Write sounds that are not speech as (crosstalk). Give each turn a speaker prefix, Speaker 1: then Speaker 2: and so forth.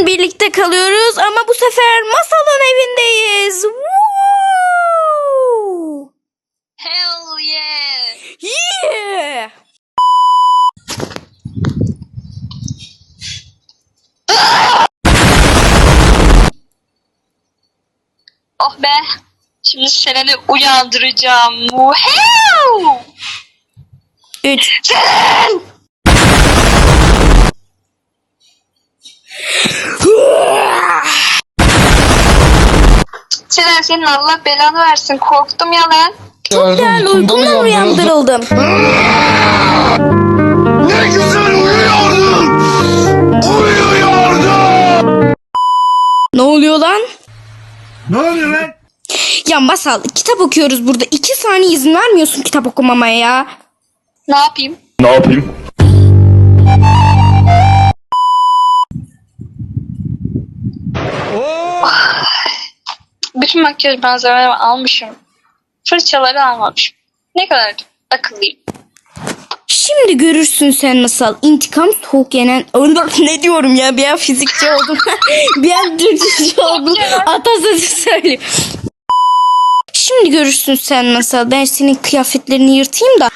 Speaker 1: gün birlikte kalıyoruz ama bu sefer masalın evindeyiz. Woo!
Speaker 2: Hell yeah.
Speaker 1: Yeah!
Speaker 2: Oh be. Şimdi Selen'i uyandıracağım. Woohoo!
Speaker 1: 3
Speaker 2: Selen! Selen senin Allah belanı versin. Korktum ya lan.
Speaker 1: Gel uykumdan uyandırıldım.
Speaker 3: Ne güzel uyuyordum. Uyuyordum.
Speaker 1: Ne oluyor lan?
Speaker 3: Ne oluyor lan?
Speaker 1: Ya masal kitap okuyoruz burada. 2 saniye izin vermiyorsun kitap okumamaya ya.
Speaker 2: Ne yapayım?
Speaker 3: Ne yapayım?
Speaker 2: Bütün makyaj malzemelerimi almışım. Fırçaları almamışım. Ne kadar akıllıyım.
Speaker 1: Şimdi görürsün sen masal. İntikam soğuk yenen... ne diyorum ya bir an fizikçi oldum. (laughs) bir an Türkçe oldum. Atasözü söyleyeyim. Şimdi görürsün sen masal. Ben senin kıyafetlerini yırtayım da.